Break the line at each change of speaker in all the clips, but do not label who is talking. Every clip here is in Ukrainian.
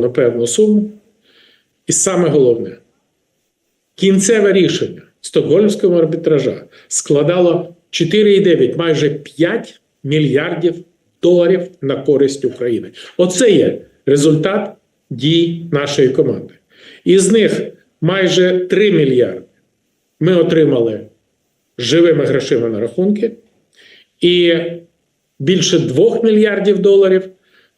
на певну суму. І саме головне, кінцеве рішення Стокгольмського арбітража складало 4,9, майже 5 мільярдів доларів на користь України. Оце є результат дій нашої команди. Із них майже 3 мільярди ми отримали живими грошима на рахунки, і більше 2 мільярдів доларів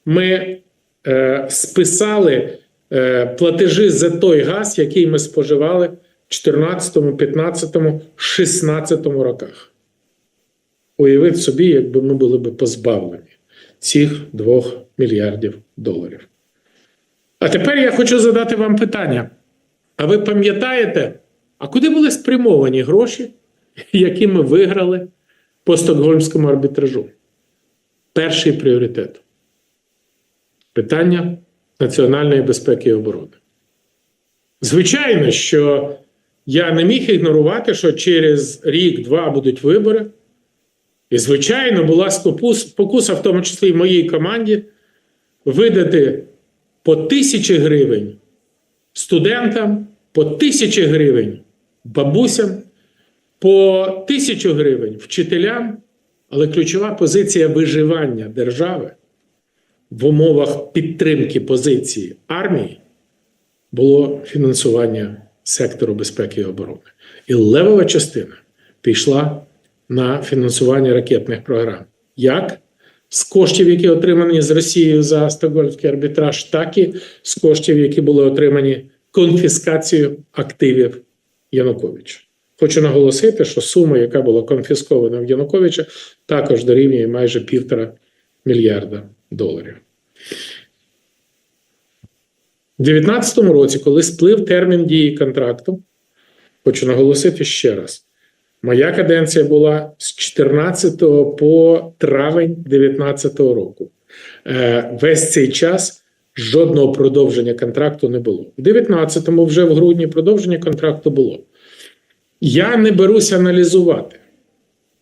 ми е, списали е, платежі за той газ, який ми споживали в 14, 15, 16 роках. Уявіть собі, якби ми були б позбавлені цих 2 мільярдів доларів. А тепер я хочу задати вам питання. А ви пам'ятаєте, а куди були спрямовані гроші, які ми виграли по стокгольмському арбітражу? Перший пріоритет питання національної безпеки і оборони. Звичайно, що я не міг ігнорувати, що через рік-два будуть вибори. І, звичайно, була спокуса, в тому числі і моїй команді, видати по тисячі гривень студентам, по тисячі гривень бабусям, по тисячу гривень вчителям, але ключова позиція виживання держави в умовах підтримки позиції армії було фінансування сектору безпеки і оборони. І левова частина пішла на фінансування ракетних програм. Як? З коштів, які отримані з Росією за Стокгольмський арбітраж, так і з коштів, які були отримані конфіскацією активів Януковича. Хочу наголосити, що сума, яка була конфіскована в Януковича, також дорівнює майже півтора мільярда доларів. У 2019 році, коли сплив термін дії контракту, хочу наголосити ще раз: моя каденція була з 14 по травень 2019 року. Е, Весь цей час жодного продовження контракту не було. В 19-му, вже в грудні, продовження контракту було. Я не беруся аналізувати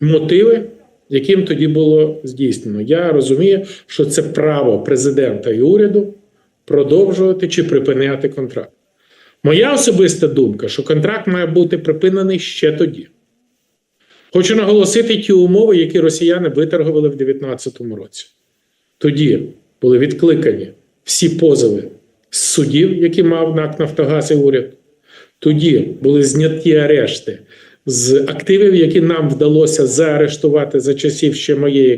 мотиви, яким тоді було здійснено. Я розумію, що це право президента і уряду продовжувати чи припиняти контракт. Моя особиста думка, що контракт має бути припинений ще тоді. Хочу наголосити ті умови, які росіяни виторгували в 2019 році. Тоді були відкликані всі позови з судів, які мав НАК Нафтогаз і уряд. Тоді були зняті арешти з активів, які нам вдалося заарештувати за часів ще моєї